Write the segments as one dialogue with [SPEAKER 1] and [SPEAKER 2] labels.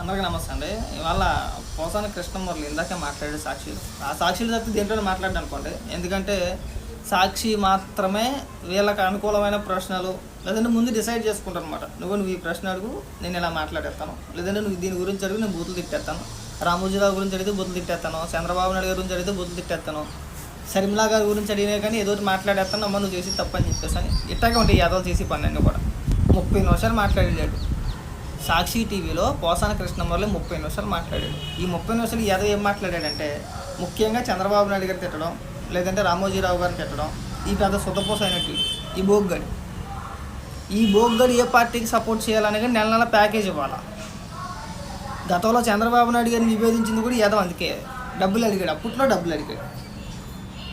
[SPEAKER 1] అందరికీ నమస్తే అండి. ఇవాళ పోసాని కృష్ణమూర్లు ఇందాకే మాట్లాడే సాక్షులు ఆ సాక్షులు తప్పితే దేంట్లో మాట్లాడాను అనుకోండి. ఎందుకంటే సాక్షి మాత్రమే వీళ్ళకి అనుకూలమైన ప్రశ్నలు లేదంటే ముందు డిసైడ్ చేసుకుంటాను అనమాట నువ్వు నువ్వు ఈ ప్రశ్న అడుగు నేను ఇలా మాట్లాడేస్తాను. లేదంటే నువ్వు దీని గురించి అడుగు నేను బూతులు తిట్టేస్తాను. రామోజీరావు గురించి అడిగితే బూతులు తిట్టేస్తాను. చంద్రబాబు నాయుడు గారి గురించి అడిగితే బూతులు తిట్టేస్తాను. షర్మిలా గారి గురించి అడిగినా కానీ ఏదో ఒకటి మాట్లాడేస్తాను. అమ్మ నువ్వు చేసి తప్పని చెప్పేసి అని ఇట్టాగే ఉంటాయి యాదవ్ చేసి పన్నెండు కూడా. ముప్పై నిమిషాలు మాట్లాడాడు సాక్షి టీవీలో పోసాన కృష్ణమూర్తి ముప్పై నిమిషాలు మాట్లాడాడు. ఈ ముప్పై నిమిషాలు యాదవ్ ఏం మాట్లాడాడంటే ముఖ్యంగా చంద్రబాబు నాయుడు గారిని తిట్టడం లేదంటే రామోజీరావు గారిని తిట్టడం ఈ పెద్ద సుతపోస అయినట్టు ఈ బోగ్గడి ఈ బోగ్గడి ఏ పార్టీకి సపోర్ట్ చేయాలని కానీ నెల నెల ప్యాకేజ్ ఇవ్వాలా? గతంలో చంద్రబాబు నాయుడు గారిని నివేదించింది కూడా యాదవ్ అందుకే డబ్బులు అడిగాడు. అప్పట్లో డబ్బులు అడిగాడు.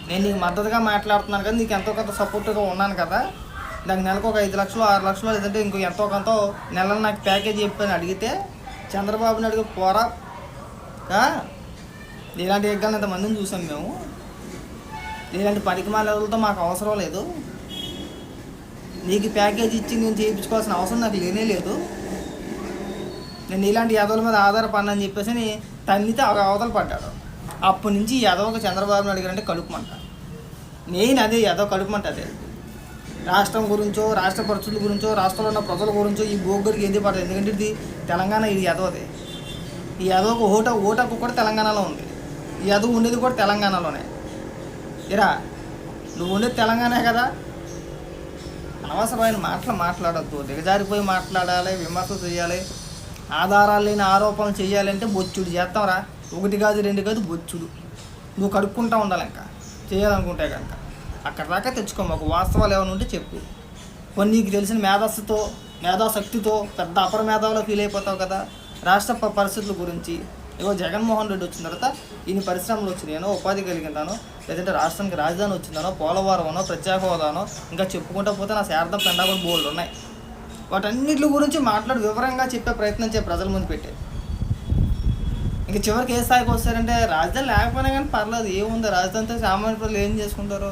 [SPEAKER 1] నేను నీకు మద్దతుగా మాట్లాడుతున్నాను కదా నీకు ఎంతో కొంత సపోర్ట్గా ఉన్నాను కదా నాకు నెలకు ఒక ఐదు లక్షలు ఆరు లక్షలు లేదంటే ఇంకో ఎంతో కొంత నెల నాకు ప్యాకేజ్ చెప్పని అడిగితే చంద్రబాబు నాయుడు పోరా. ఇలాంటి ఎగ్గాలు ఇంతమందిని చూసాం మేము. ఇలాంటి పనికిమాలతో మాకు అవసరం లేదు. నీకు ప్యాకేజ్ ఇచ్చి నేను చేయించుకోవాల్సిన అవసరం నాకు లేనే లేదు. నేను ఇలాంటి యాదవుల మీద ఆధారపడినని చెప్పేసి అని తన్నితే ఆ అవతల పడ్డాడు. అప్పటి నుంచి యాదవకు చంద్రబాబు నాయుడు గారు అంటే కడుపుమంట మెయిన్ అదే యాదవ్ కడుపుమంట అదే. రాష్ట్రం గురించో రాష్ట్ర పరిస్థితుల గురించో రాష్ట్రంలో ఉన్న ప్రజల గురించో ఈ బోగ్గడికి ఏది పడదు ఎందుకంటే ఇది తెలంగాణ ఇది యదవది. ఈ యదవకు ఓట ఓటకు కూడా తెలంగాణలో ఉంది. ఈ యదవ ఉండేది కూడా తెలంగాణలోనే. ఇరా నువ్వు ఉండేది తెలంగాణే కదా. అనవసరమైన మాటలు మాట్లాడద్దు. దిగజారిపోయి మాట్లాడాలి విమర్శలు చేయాలి. ఆధారాలు లేని ఆరోపణలు చేయాలంటే బొచ్చుడు చేస్తాంరా ఒకటి కాదు రెండు కాదు బొచ్చుడు. నువ్వు కడుక్కుంటా ఉండాలి ఇంకా. చేయాలనుకుంటే కనుక. అక్కడ దాకా తెచ్చుకో మాకు వాస్తవాలు ఏమైనా ఉంటే చెప్పు. కొన్ని నీకు తెలిసిన మేధస్సుతో మేధాశక్తితో పెద్ద అపర మేధావులో ఫీల్ అయిపోతావు కదా. రాష్ట్ర పరిస్థితుల గురించి. ఇగో జగన్మోహన్ రెడ్డి వచ్చిన తర్వాత ఈయన పరిశ్రమలు వచ్చినాయనో ఉపాధి కలిగిందానో లేదంటే రాష్ట్రానికి రాజధాని వచ్చిందానో పోలవరమనో ప్రత్యేక హోదానో ఇంకా చెప్పుకుంటా పోతే నా శారదం పెండా కూడా బోల్డ్ ఉన్నాయి. వాటన్నిటి గురించి మాట్లాడి వివరంగా చెప్పే ప్రయత్నం చేయ ప్రజల ముందు పెట్టే. ఇంక చివరికి ఏ స్థాయికి వస్తారంటే రాజధాని లేకపోయినా కానీ పర్లేదు. ఏముంది? రాజధానితో సామాన్య ప్రజలు ఏం చేసుకుంటారు?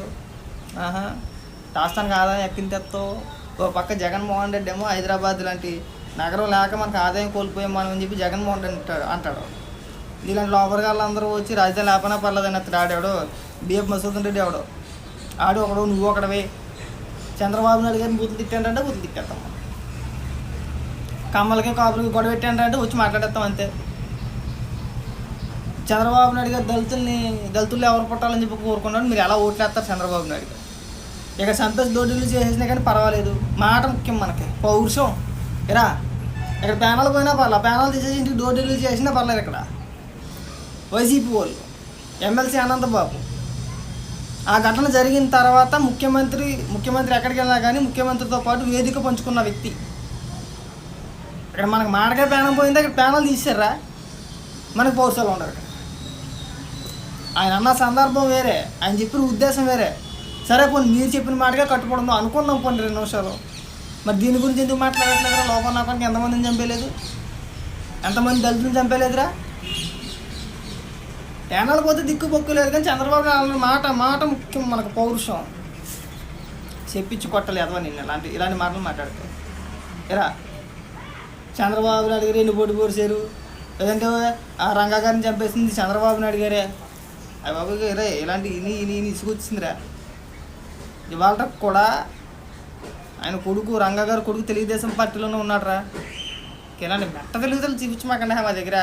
[SPEAKER 1] రాష్ట్రానికి ఆదాయం ఎక్కిన తెస్తావు ఓ పక్క జగన్మోహన్ రెడ్డి ఏమో హైదరాబాద్ లాంటి నగరం లేక మనకు ఆదాయం కోల్పోయామని అని చెప్పి జగన్మోహన్ రెడ్డి అంటాడు అంటాడు. ఇలాంటి లోపలిగాళ్ళు అందరూ వచ్చి రాజధాని లేపనా పర్లేదని అతడు ఆడాడు. బిఎఫ్ మసూదన్ రెడ్డి ఆవిడ ఆడు ఒకడు నువ్వు ఒకడవే. చంద్రబాబు నాయుడు గారిని బూతులు తిట్టాడంటే బూతులు తిట్టేస్తాం కమ్మలకి కాపులకి గొడవ పెట్టాడంటే వచ్చి మాట్లాడేస్తాం అంతే. చంద్రబాబు నాయుడు గారు దళితుల్ని దళితులు ఎవరు పుట్టాలని చెప్పి కోరుకున్నాడు మీరు ఎలా ఓట్లేస్తారు చంద్రబాబు నాయుడు గారు? ఇక సంతోష్ దోడ్డులు చేసేసినా కానీ పర్వాలేదు. మాట ముఖ్యం మనకి. పౌరుషం. ఇరా ఇక్కడ ప్యానల్ పోయినా పర్లేదు ప్యానల్ తీసేసి ఇంటికి డోర్ డెలివరీ చేసినా పర్లేదు ఇక్కడ. వైసీపీ వాళ్ళు. ఎమ్మెల్సీ అనంతబాబు. ఆ ఘటన జరిగిన తర్వాత ముఖ్యమంత్రి ముఖ్యమంత్రి ఎక్కడికి వెళ్ళినా కానీ ముఖ్యమంత్రితో పాటు వేదిక పంచుకున్న వ్యక్తి. ఇక్కడ మనకు మాటగా ప్యానం పోయిందా? ఇక్కడ ప్యానల్ తీసారా మనకు పౌరుషాలు ఉండరు ఇక్కడ. ఆయన అన్న సందర్భం వేరే. ఆయన చెప్పిన ఉద్దేశం వేరే. సరే పోనీ మీరు చెప్పిన మాటగా కట్టుబడి అనుకున్నాం కొన్ని రెండు నిమిషాలు. మరి దీని గురించి ఎందుకు మాట్లాడట్లేదురా? లోపల నాపానికి ఎంతమందిని చంపేయలేదు ఎంతమంది దళితులను చంపేలేదురా? ఏనాలు పోతే దిక్కు బొక్కు లేదు కానీ చంద్రబాబు నాయుడు మాట మాట ముఖ్యం మనకు పౌరుషం. చెప్పించి కొట్టలేదు నిన్న ఇలాంటి ఇలాంటి మాటలు మాట్లాడితే. ఇరా చంద్రబాబు నాయుడు గారు ఎన్ని పోటీ పోసారు లేదంటే ఆ రంగా గారిని చంపేసింది చంద్రబాబు నాయుడు గారే అయ్య బాబు రే ఇలాంటి ఇని ఇని ఇసుకొచ్చిందిరా ఇవాళ కూడా. ఆయన కొడుకు రంగగారు కొడుకు తెలుగుదేశం పార్టీలోనే ఉన్నాడు రా ఇలాంటి మెట్ట తెలుగుదలు చూపించమాకండి మా దగ్గర.